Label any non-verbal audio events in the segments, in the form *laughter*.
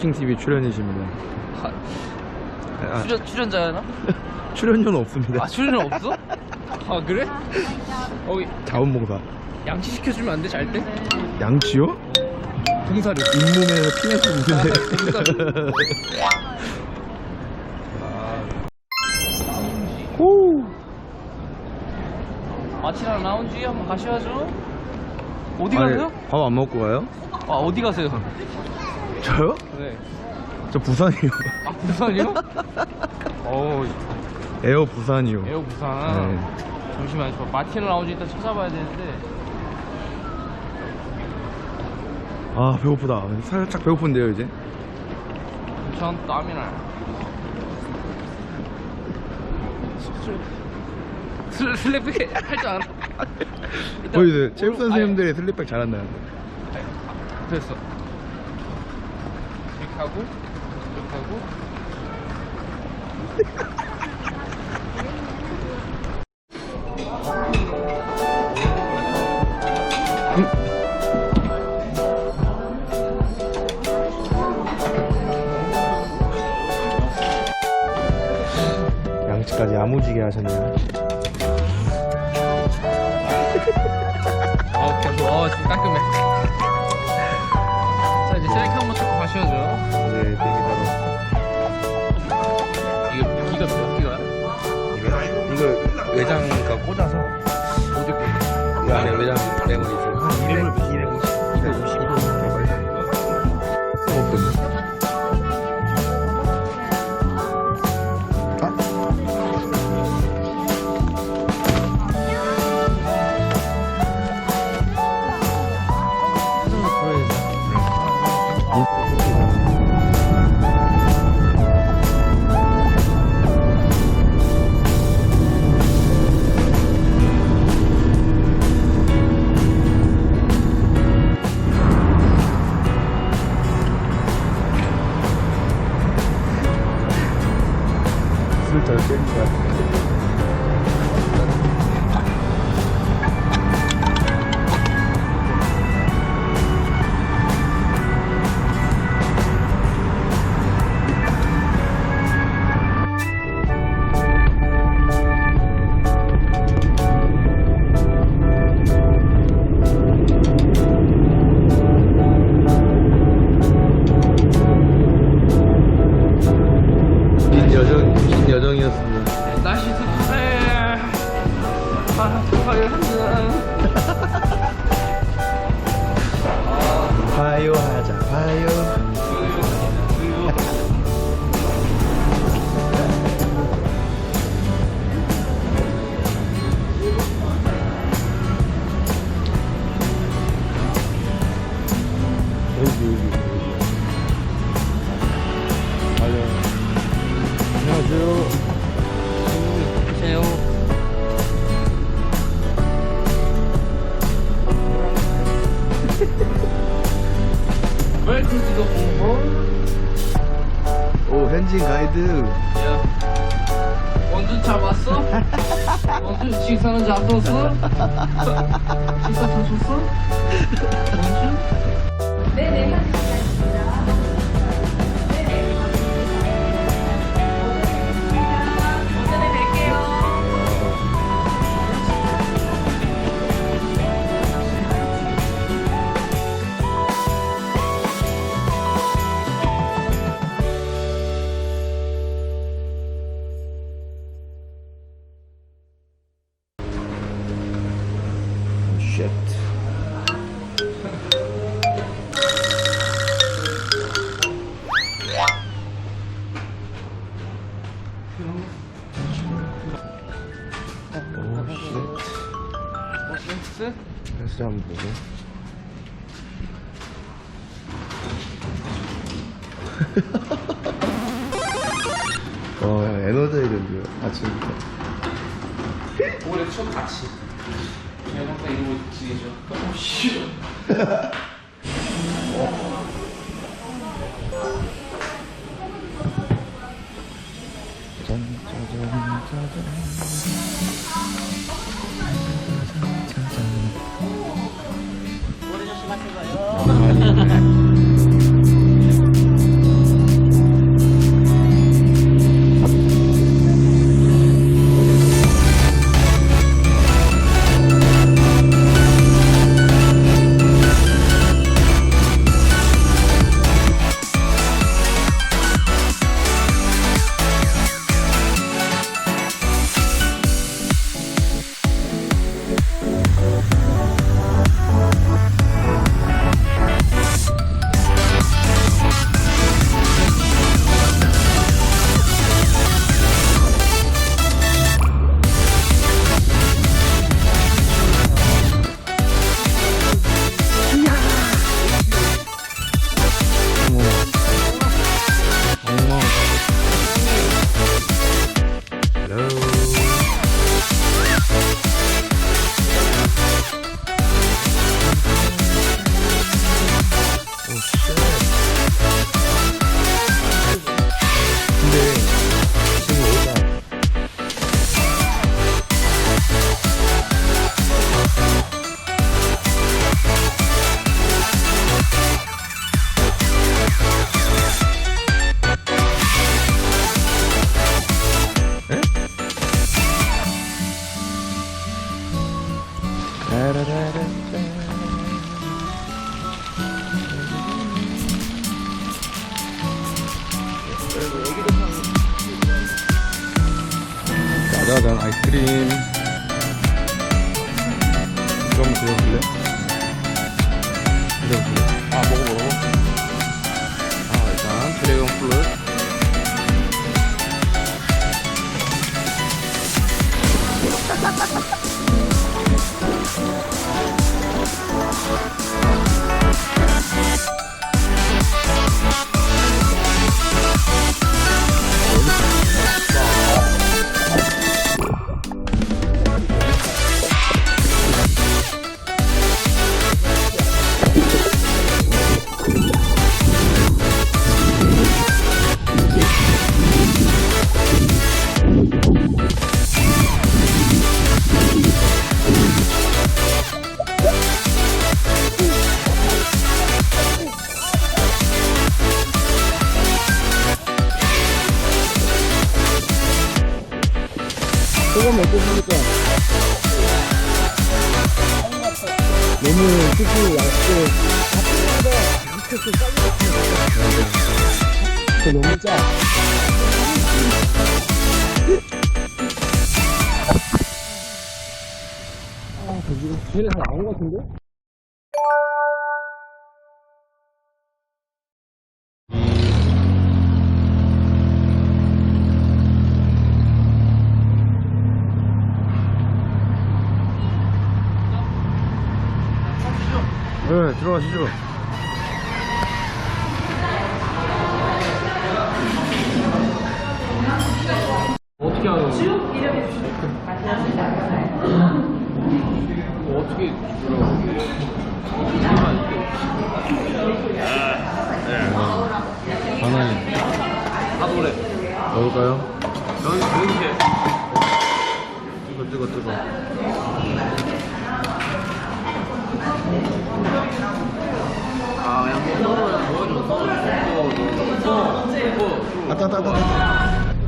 버킹 TV 출연이십니다. 아, 출연, 출연자였나? *laughs* 출연료는 없습니다. 아 출연 없어? 아 그래? 어 자원봉사. 양치 시켜주면 안 돼 잘 때? 양치요? 동사리 잇몸에서 피내서 무는데. 호. 마치랑 라운지 한번 가셔야죠 어디 가세요? 밥 안 먹고 가요? 아 어디 가세요? 저요? 네. 저 부산이요. 아 부산이요? *laughs* 어 에어 부산이요. 에어 부산 네. 잠시만요 저 마틴 라운지 일단 찾아봐야 되는데 아 배고프다. 살짝 배고픈데요 이제. 전 땀이 나요 슬- 슬래픽 할 줄 알아 *laughs* 일단 보이세요? 체육 오른- 선생님들이 슬립백 잘한다는데. 아니, 됐어 이렇게 하고 이렇게 하고 양치까지 야무지게 하셨네요. 외장과 꽂아서 어디 거? 이 안에 외장 내고 있어요. 한 200, 잘 썼어? 식사 잘썼 헬스 한번 보고. 어, 에너지를 아침부터. 올해 첫 같이. 내가 이러고 지내죠. *laughs* 어, 싫어. 지금 제일 잘 나온 것 같은데? 네 들어가시죠 어떻게 하는 거지? 뭐 어떻게 바나니 하도래? 먹을까요? 여기 여기 뜨거 뜨거 뜨거. 아 그냥 뭐 보여줘 또또또또 아따 아따 아따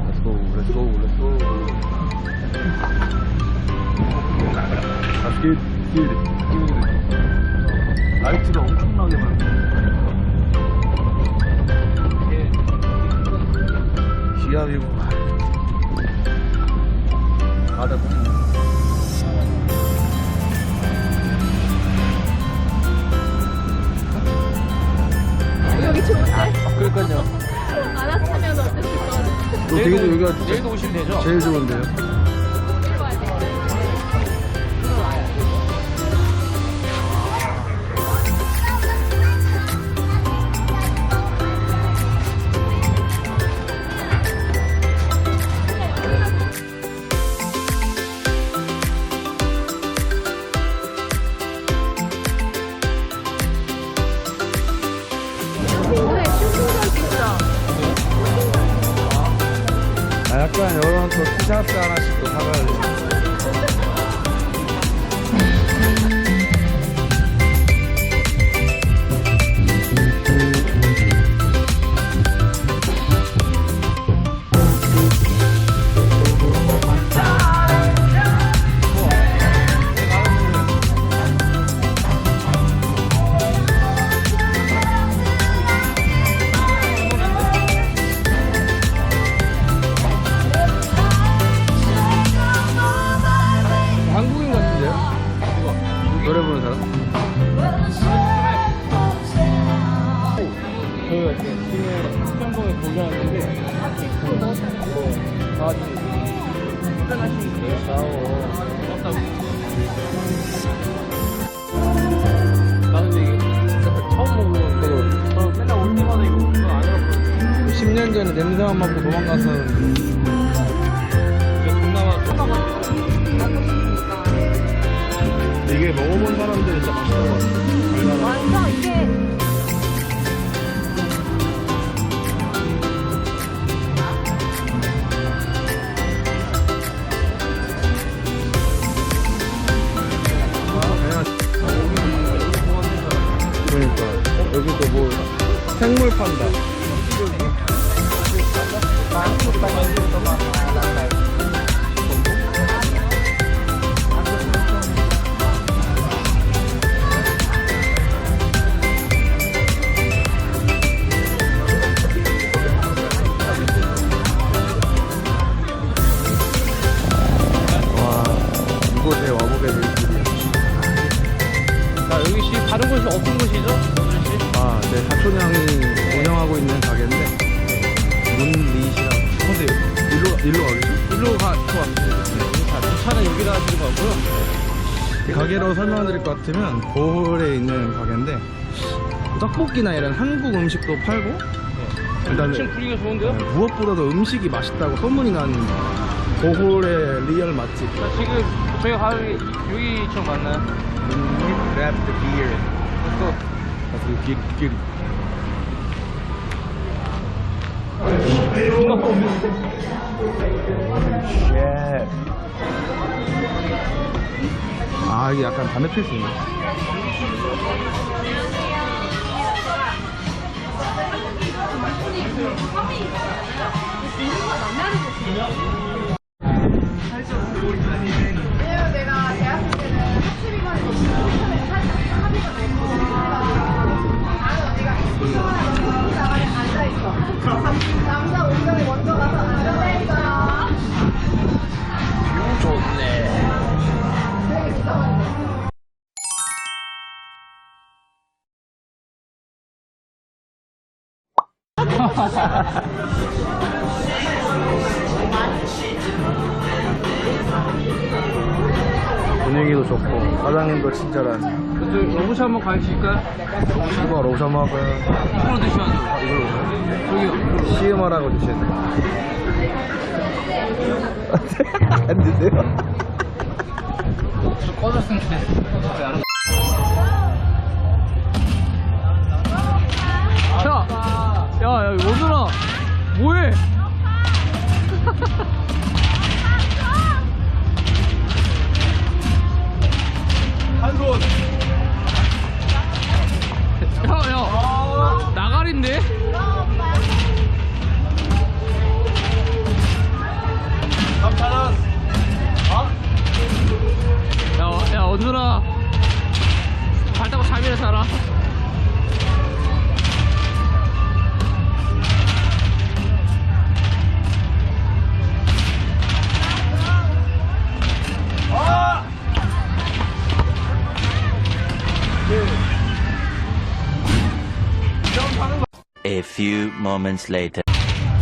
Let's go let's go let's go Get it 라이트를 엄청나게 많이 기압이고 바다 여기 좋은데? 그러니까요 알았으면 어땠을 것 같아. 되게 여기가 내일도 오시면 되죠? 제일 좋은데요 팀에 수평동에 돌려놨는데 뭐 강아지 불편하시니까 나는 근데 이게 진짜 처음 먹어보는데 저 맨날 올 때마다 이거 그거 안 해봤거든요 10년 전에 냄새만 맡고 도망갔었는데 이게 먹어본 사람들이 진짜 하더라고요 달달하고. 완성 같으면 보홀에 있는 가게인데 떡볶이나 이런 한국 음식도 팔고 일단 엄청 분위기가 좋은데요? 무엇보다도 음식이 맛있다고 소문이 난 보홀의 리얼 맛집 자, 지금 저희가 가는 게 여기처럼 맞나요? Grab the beer 또그 길, 길. 아 이게 약간 담배 필수있 분위기도 좋고 사장님도 친절한 그래도 러브샷 한번 가주실까요? 이거 로션 먹어요 이걸로 드셔야죠 이걸로 저기요 시음하라고 주셔야 돼요 *laughs* 안 드세요? 꺼졌으면 좋겠어 야! 야, 야, 오늘아! 뭐해? A few moments later.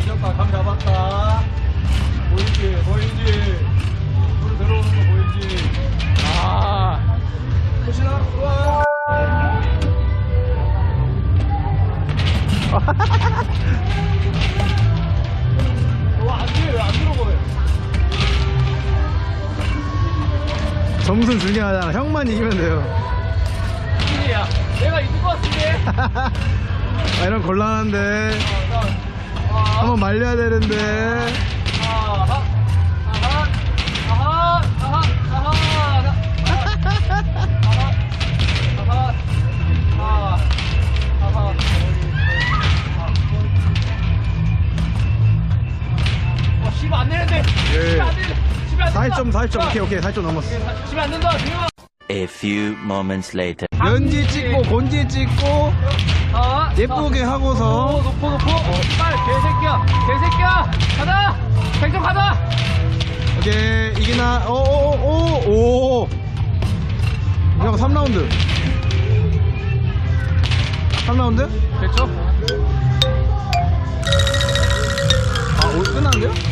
이겼다 감 잡았다. 보이지 보이지. 물 들어오는 거 보이지. 아. 호신아 우와. 와안 돼, 왜안 들어보네 점수는 중요하잖아 형만 이기면 돼요. 야, 내가 이길 것 같은데? *laughs* 아 이런 곤란한데 한번 말려야 되는데 아하, 아하, 아하, 아하, 아하, 아하, 아하, 아하. 와, 씹안 되는데. 예. 씹안 되는데. 씹안 된다. 4점 4점 오케이 오케이 4점 넘었어 씹안 된다. 지금. A few moments later. 면지 찍고 곤지 찍고 자, 예쁘게 자, 하고서. 놓고 놓고. 놓고 빨 개새끼야 개새끼야. 가자. 백점 가자. 오케이 이기나. 오오오오 형 3라운드. 3라운드? 됐죠? 아 오늘 끝났는데요?